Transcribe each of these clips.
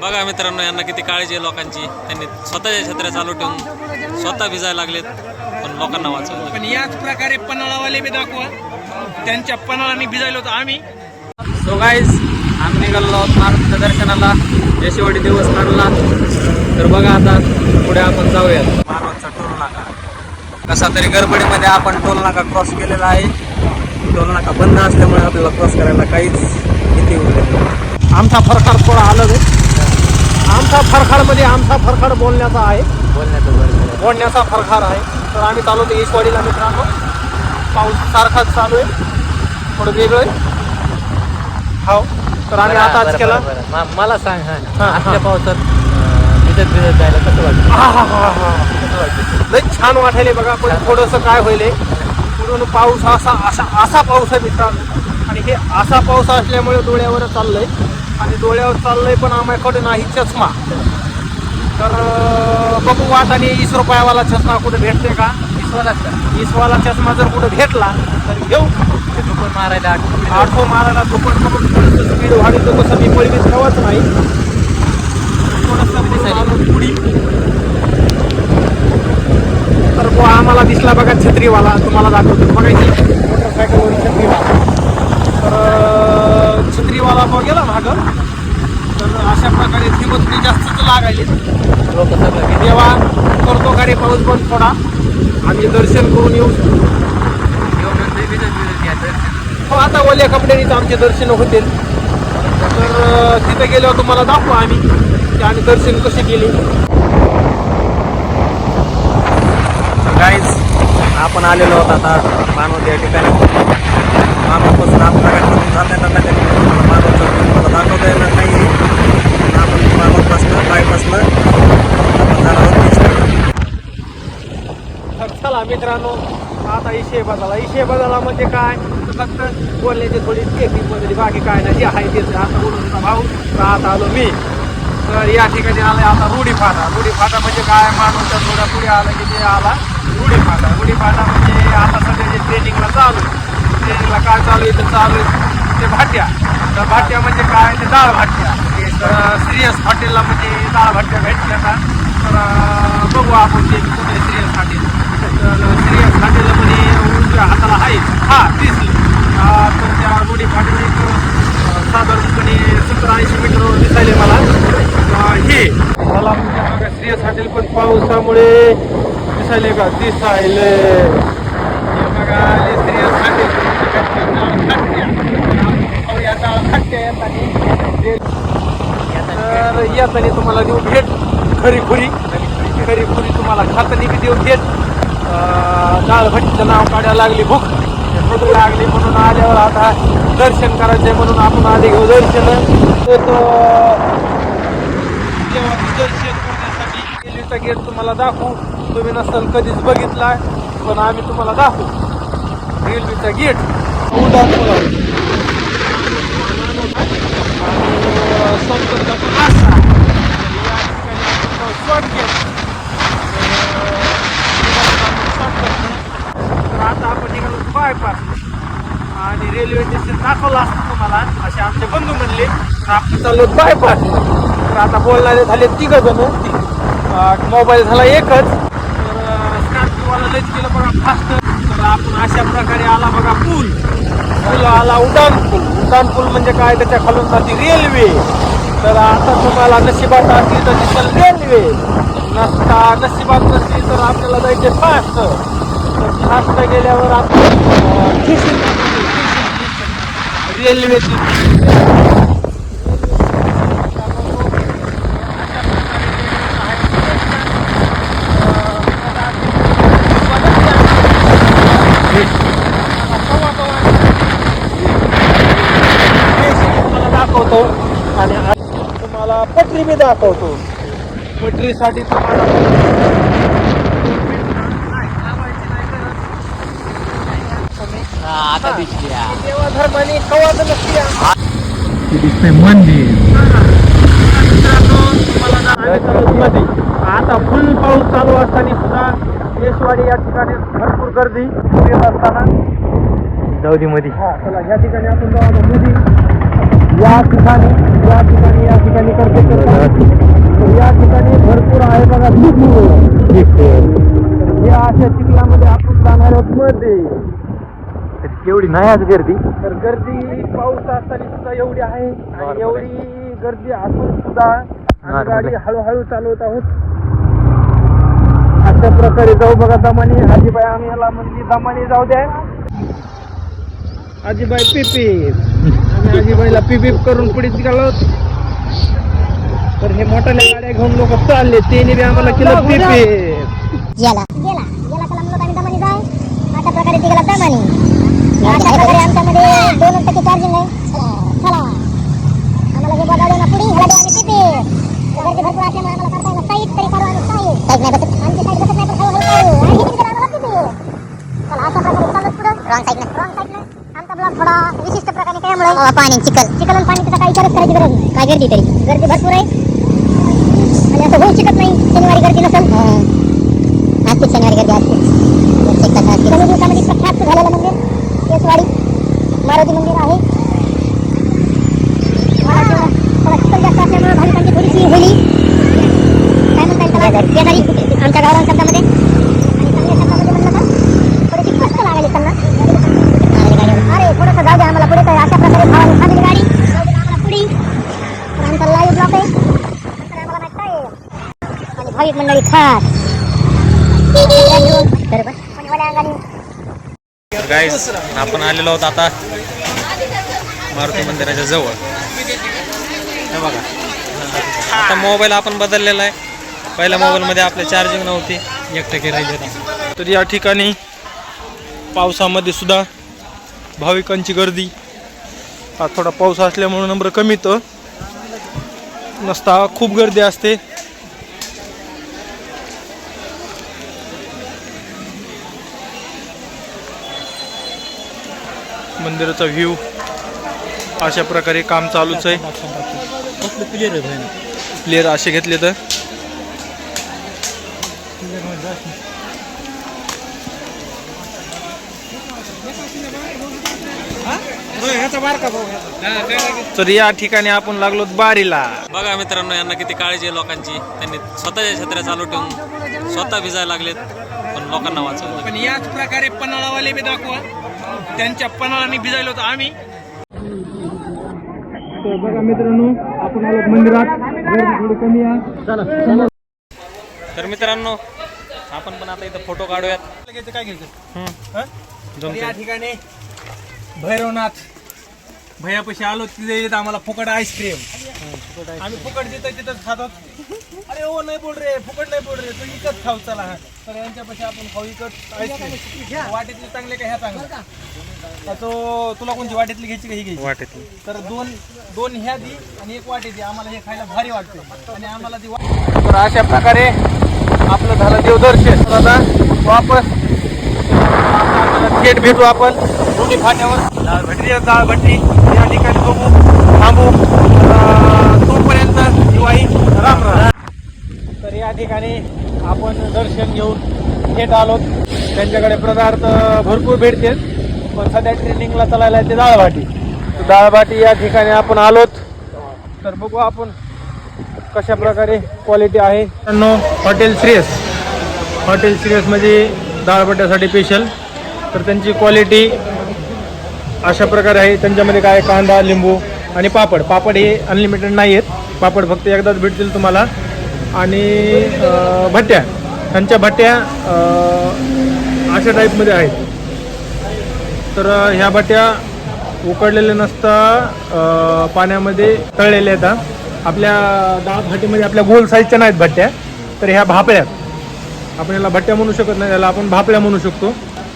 बघा मित्रांनो यांना किती काळजी आहे लोकांची. त्यांनी स्वतःच्या छत्र्या चालू ठेवून स्वतः भिजायला लागलेत पण लोकांना वाचवलं. पण याच प्रकारे पन्हाळावाले बी दाखवा. त्यांच्या पन्हाळाने भिजायलो होतो आम्ही. सो गाईज आम्ही निघालो आहोत महाराष्ट्र दर्शनाला यशवडी देवस्थानला. तर बघा आता पुढे आपण जाऊयात. मानवतचा टोल नाका. कसा तरी गडबडीमध्ये आपण टोल नाका क्रॉस केलेला आहे. टोल नाका बंद असल्यामुळे आपल्याला क्रॉस करायला काहीच भीती उरली आमचा फरकाड थोडा आलं आमचा फरखाडमध्ये आमचा फरखाड बोलण्याचा आहे. बोलण्याचा फरखार आहे. तर आम्ही चालू होतो ईशवाडीला मित्रांनो. पाऊस सारखाच चालू आहे. थोडं वेगळं आहे. हो. तर आम्ही आताच केला. मला सांग हा. आजच्या. पावसात भिजत भिजत जायला कसं वाटतं? हा, हा, हा, हा. लय छान वाटायले बघा. पण थोडंसं काय होईल पुढून पाऊस असा असा असा पाऊस आहे मित्रांनो. आणि हे असा पाऊस असल्यामुळे डोळ्यावर चाललंय. आणि डोळ्यावर चाललंय पण आम्हाकडे नाही चष्मा. तर बघू वाट आणि वीस रुपयावाला चष्मा कुठे भेटते का? विश्वालाच का वीसवाला चष्मा जर कुठे भेटला तर घेऊ. ते दुकान मारायला आठ- आठवो मारायला दुकान करून थोडंसं स्पीड कसं मी पळवीत ठेवत नाही. थोडंसं पुढे तर आम्हाला दिसला बघा छत्रीवाला. तुम्हाला दाखवतो. बघा इथे. मोटरसायकलवर छत्रीवाला. तर फेरीवाला छत्रीवाला गेला मागं. तर अशा प्रकारे थिबतनी जास्तच लागायची लोक सगळं करतो गाडी पाऊस पण थोडा? आम्ही दर्शन करून येऊ. घेऊन भिजत भिजत घ्यायचं हो आता ओल्या कपड्यानीच आमचे दर्शन होतील. तर तिथे गेल्यावर तुम्हाला दाखवू आम्ही की आम्ही दर्शन कसे केले. काहीच आपण आलेलो होतो आता मानव या ठिकाणी. मानवपासून आपल्या जाता येणार नाही त्यामुळे मानवचं तुम्हाला दाखवता येणार नाही पण आपण मानवपासनं बायपासनं आपण जाणार आहोत बीचकडे. तर चला मित्रांनो आता हिशेबा झाला हिशेबा झाला म्हणजे काय? फक्त बोलण्याची थोडी टेक्निक बदलली बाकी काय नाही. जे आहे तेच आता बोलून भाऊ. राहत आता आलो मी. तर या ठिकाणी आलं आता रुढी फाटा रुढी फाटा म्हणजे काय? माणूसच्या थोड्या पुढे आलं की ते आला रुढी फाटा रुढी फाटा म्हणजे आता सध्या जे ट्रेनिंगला चालू ट्रेनिंगला काय चालू आहे? तर चालू आहे ते भाट्या. तर भाट्या म्हणजे काय? ते डाळ भाट्या. तर सिरियस हॉटेलला म्हणजे डाळ भाट्या भेटल्या का तर बघू आपण ते कुठे सिरियस हॉटेल तर सिरियस हॉटेलला म्हणजे हाताला आहे. हा दिसली अं, तर त्या रुडी फाटीला एक साधारणपणे सत्तर ऐंशी मीटरवर दिसायले मला. हे. मला म्हणजे बघा श्रेयस हॉटेल पण पावसामुळे दिसायले का? दिसायले. हे बघा हे श्रेयस हॉटेल तर येताना तुम्हाला देऊ भेट. खरी खुरी. खरी खुरी तुम्हाला खातानी बी देऊ भेट. अं, नाव काढायला लागली भूक. भूक लागली म्हणून आल्यावर आता दर्शन करायचे म्हणून आपण आधी घेऊ दर्शन. तर, तो देवाचं दर्शन करण्यासाठी. रेल्वेचा गेट तुम्हाला दाखवू. तुम्ही नसाल कधीच बघितला पण आम्ही तुम्हाला दाखवू. रेल्वेचा गेट. उड्डाण पुलावर. आणि संपर्क असा या ठिकाणी आपण शॉर्ट गेट तर आता आपण निघालो बायपास आणि रेल्वे स्टेशन दाखवलं असतं तुम्हाला. असे आमचे बंधू म्हणले तर आपण चाललो बायपास तर आता बोलणारे झाले तिघ जण. मोबाईल झाला एकच. तर स्कॉर्पिओवाला लच केलं बघा फास्ट तर आपण अशा प्रकारे आला बघा पूल. पूल आला उड्डाण पूल. उड्डाण पूल म्हणजे काय? त्याच्या खालून जाते रेल्वे तर आता तुम्हाला नशिबात असली तर दिसेल रेल्वे नसता नशिबात नसली तर आपल्याला जायचे फास्ट तर फास्ट गेल्यावर आपण रेल्वेची तुम्हाला दाखवतो आणि आज तुम्हाला पटरी मी दाखवतो. पटरीसाठी तुम्हाला आता दिसली हा. देवा धर्माने कवाच नसते आता फुल पाऊस चालू असताना सुद्धा येशवाडी या ठिकाणी भरपूर गर्दी येत असताना. जाऊ दे मध्ये हा चला या ठिकाणी आपण जाऊ आता मोदी या ठिकाणी या ठिकाणी या ठिकाणी करते. या ठिकाणी भरपूर आहे बघा. या अशा चिखलामध्ये आपण जाणार आहोत मध्ये एवढी नाही आज गर्दी. तर गर्दी पाऊस असताना सुद्धा एवढी आहे आणि एवढी गर्दी असून सुद्धा आम्ही गाडी. हळूहळू चालवत आहोत. अशा प्रकारे जाऊ बघा दमानी. आजीबाई आम्ही याला म्हणजे दमानी जाऊ द्या. आजीबाई पिपी. आम्ही आजीबाईला पिपीप करून पुढे निघालो तर हे मोठ्याल्या गाड्या घेऊन लोक चालले. त्याने बी आम्हाला केलं पिपी. गेला गेला. गेला त्याला म्हणलं आम्ही दमानी जाय अशा प्रकारे ती गेला दमानी. अशा प्रकारे आमच्यामध्ये दोन टक्के चार्जिंग आहे चला आम्हाला हे बघावलं ना पुढे ह्याला आम्ही तिथे गर्दी भरपूर असल्यामुळे आम्हाला करता येणार तरी करू आम्ही साईड साईड नाही बसत आमची बसत नाही पण हळूहळू करू आणि हे आम्हाला चला अशा प्रकारे चालत पुढं रॉंग साईड रॉंग साईड आमचा थोडा विशिष्ट प्रकारे त्यामुळे पाणी चिखल चिखल आणि पाणी त्याचा काही विचारच करायची गरज नाही काय गर्दी तरी गर्दी भरपूर आहे आणि असं होऊ शकत नाही शनिवारी गर्दी नसेल असते शनिवारी गर्दी असते प्रख्यात झालेलं म्हणजे केसवाडी मारुती मंदिर आहे. मला जास्त असल्यामुळे भाविकांची थोडीशी होली काय म्हणता येईल त्याला बेजारी आमच्या गावरान शब्दामध्ये. आणि चांगल्या शब्दामध्ये म्हणलं तर थोडीशी लागली त्यांना. अरे थोडंसं जाऊ द्या आम्हाला पुढे काय अशा प्रकारे भावाने थांबली गाडी. आम्हाला पुढे. तर आमचा लाईव्ह ब्लॉक आहे. तर आम्हाला माहीत आहे. आणि भाविक मंडळी खास. बरोबर? आणि वल्या अंगाने गाईस आपण आलेलो आहोत आता मारुती मंदिराच्या जवळ. हे बघा. आता मोबाईल आपण बदललेला आहे. पहिल्या मोबाईलमध्ये आपल्या चार्जिंग नव्हती. एक टक्के राहिले तर या ठिकाणी पावसामध्ये सुद्धा भाविकांची गर्दी. हा थोडा पाऊस असल्यामुळे नंबर कमी तर नसता. खूप गर्दी असते. मंदिराचा व्ह्यू अशा प्रकारे काम चालूच आहे. प्लेअर असे घेतले तर. तर या ठिकाणी आपण लागलो बारीला. बघा मित्रांनो यांना किती काळजी आहे लोकांची. त्यांनी स्वतःच्या छत्र्या चालू ठेवून स्वतः भिजायला लागलेत पण लोकांना वाचवलं. पण याच प्रकारे पन्हाळावाले बी दाखवा. त्यांच्या पन्हाळाने भिजायलो होतो आम्ही. तर बघा मित्रांनो आपण आलो मंदिरात. कमी आहे. तर मित्रांनो आपण पण आता इथं फोटो काढूयात. घ्यायचं काय घ्यायचं. हं? या ठिकाणी भैरवनाथ भैयापाशी आलो तिथे येत आम्हाला फुकट आईस्क्रीम. आम्ही फुकट देतो तिथंच खातो. अरे हो नाही बोल रे फुकट नाही बोल रे तू इकत खाऊ चला. हा. तर यांच्यापाशी आपण खाऊ इकत आईस्क्रीम. वाटेतले चांगले का ह्या चांगल्या तर तो तुला कोणती वाटेतली घ्यायची का ही घ्यायची? वाटेतली. तर दोन दोन ह्या दी आणि एक वाटी दी आम्हाला हे खायला भारी वाटते. आणि आम्हाला ती तर अशा प्रकारे आपलं झालं देवदर्शन. आता वापस थेट भेटू आपण. दोन्ही फाट्यावर. डाळ भट्टी या ठिकाणी बघू. थांबू. तोपर्यंत दिवाळी राम राम. तर या ठिकाणी आपण दर्शन घेऊन थेट आलो. त्यांच्याकडे पदार्थ भरपूर भेटते पण सध्या ट्रेनिंगला चालायला आहे ते डाळभाटी तर डाळभाटी या ठिकाणी आपण आलोत. तर बघू आपण कशा प्रकारे क्वालिटी आहे. हॉटेल श्रेयस. हॉटेल श्रेयसमध्ये डाळभाट्यासाठी स्पेशल तर त्यांची क्वालिटी अशा प्रकारे आहे. त्यांच्यामध्ये काय कांदा लिंबू आणि पापड. पापड हे अनलिमिटेड नाही आहेत पापड फक्त एकदाच भेटतील तुम्हाला. आणि भट्ट्या. त्यांच्या भट्ट्या अशा टाईपमध्ये आहेत. तर ह्या भट्ट्या उकडलेल्या नसता पाण्यामध्ये तळलेल्या आहेत. आपल्या डाळ भाटीमध्ये आपल्या गोल साईजच्या नाहीत भट्ट्या. तर ह्या भापळ्या. आपण याला भट्ट्या म्हणू शकत नाही. याला आपण भापळ्या म्हणू शकतो.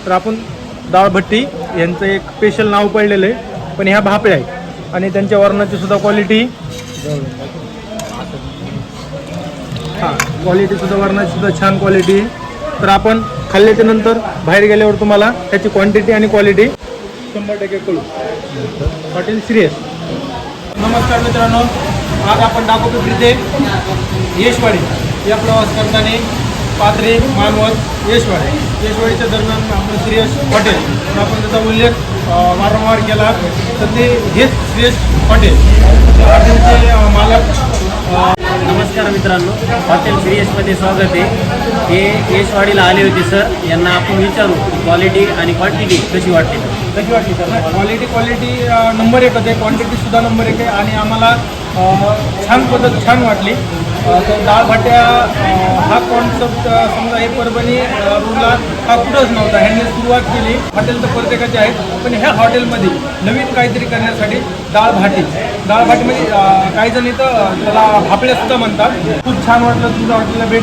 तर आपण डाळ भट्टी यांचं एक स्पेशल नाव पडलेलं आहे. पण ह्या भापळ्या आहेत. आणि त्यांच्या वर्णाची सुद्धा क्वालिटी हां क्वालिटी सुद्धा वर्णाची सुद्धा छान क्वालिटी आहे. तर आपण खाल्ल्याच्या नंतर बाहेर गेल्यावर तुम्हाला त्याची क्वांटिटी आणि क्वालिटी शंभर टक्के कळू. हॉटेल सिरियस नमस्कार मित्रांनो आज आपण दाखवतो तिथे यशवाडी. या प्रवास करताना पाथरे मानवत येशवाडी येशवाडीच्या दरम्यान आपण श्रेयस हॉटेल तर आपण त्याचा उल्लेख वारंवार केला. तर ते हेच श्रेयस हॉटेल हॉटेलचे मालक नमस्कार मित्रांनो. हॉटेल श्रीयशमध्ये स्वागत आहे. हे यशवाडीला आले होते सर. यांना आपण विचारू क्वालिटी आणि क्वांटिटी कशी वाटते? कशी वाटली सर? क्वालिटी क्वालिटी नंबर एक आहे क्वांटिटी सुद्धा नंबर एक आहे. आणि आम्हाला छान पद्धत छान वाटली. तर डाळ भाट्या अ, हा कॉन्सेप्ट समजा हे परभणी रूरला हा कुठंच नव्हता. ह्यांनी सुरुवात केली. हॉटेल तर प्रत्येकाचे आहेत. पण ह्या हॉटेलमध्ये नवीन काहीतरी करण्यासाठी डाळ भाटी. डाळ भाटीमध्ये काही जण इथं त्याला भापल्या सुद्धा म्हणतात. खूप छान वाटलं तुमच्या हॉटेलला भेट?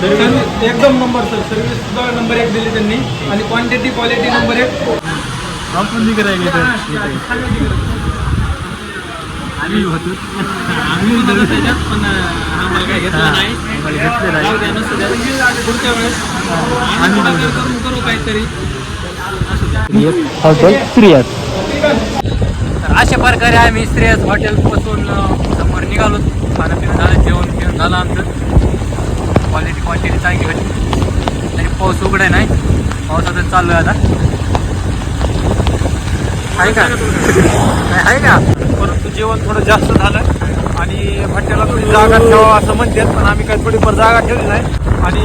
सर्विस एकदम नंबर सर सर्विस सुद्धा नंबर एक दिली त्यांनी. आणि क्वांटिटी क्वालिटी नंबर एक. आम्ही होतो. आम्ही त्याच्यात पण आम्हाला काही घेतलं नाही. पुढच्या वेळेस आम्ही करून करू काहीतरी. हॉटेल श्रीयस. तर अशा प्रकारे आम्ही श्रेयस हॉटेलपासून अ, समोर निघालो. खाणं पिणं झालं जेवण पिणं झालं आमचं. क्वालिटी क्वांटिटी चांगली होती. तरी पाऊस उघडे नाही पावसातच चालू आहे आता. आहे का? आहे का? परंतु जेवण थोडं जास्त झालं आणि भट्ट्याला थोडी जागा ठेवा असं म्हणतात पण आम्ही काही थोडीफार जागा ठेवली नाही. आणि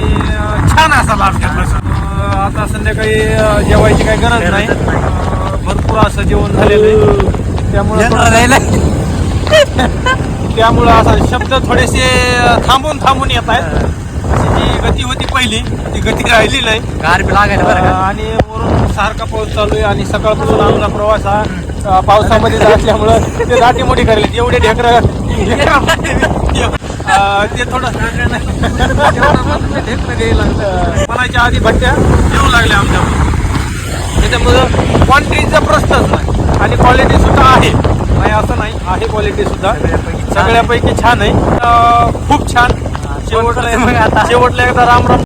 छान असा लाभ घेतला सर आता संध्याकाळी जेवायची काही गरज नाही. भरपूर असं जेवण झालेलं आहे. त्यामुळे त्यामुळं असा शब्द थोडेसे थांबून थांबून येत आहेत. जी गती होती पहिली ती गती राहिली नाही. गार बी लागायला बरं का? आणि वरून सारखा पाऊस चालू आहे आणि सकाळपासून आमचा प्रवास हा. पावसामध्ये असल्यामुळं ते दाटी मोठी करेल एवढे ढेकर ते थोडं म्हणायच्या आधी भट्ट्या येऊ लागल्या आमच्या त्याच्यामुळं क्वांटिटीचा प्रश्नच नाही. आणि क्वालिटी सुद्धा आहे. नाही असं नाही. आहे क्वालिटी सुद्धा. सगळ्यापैकी छान. आहे. खूप छान. शेवटला शेवटला एकदा राम राम.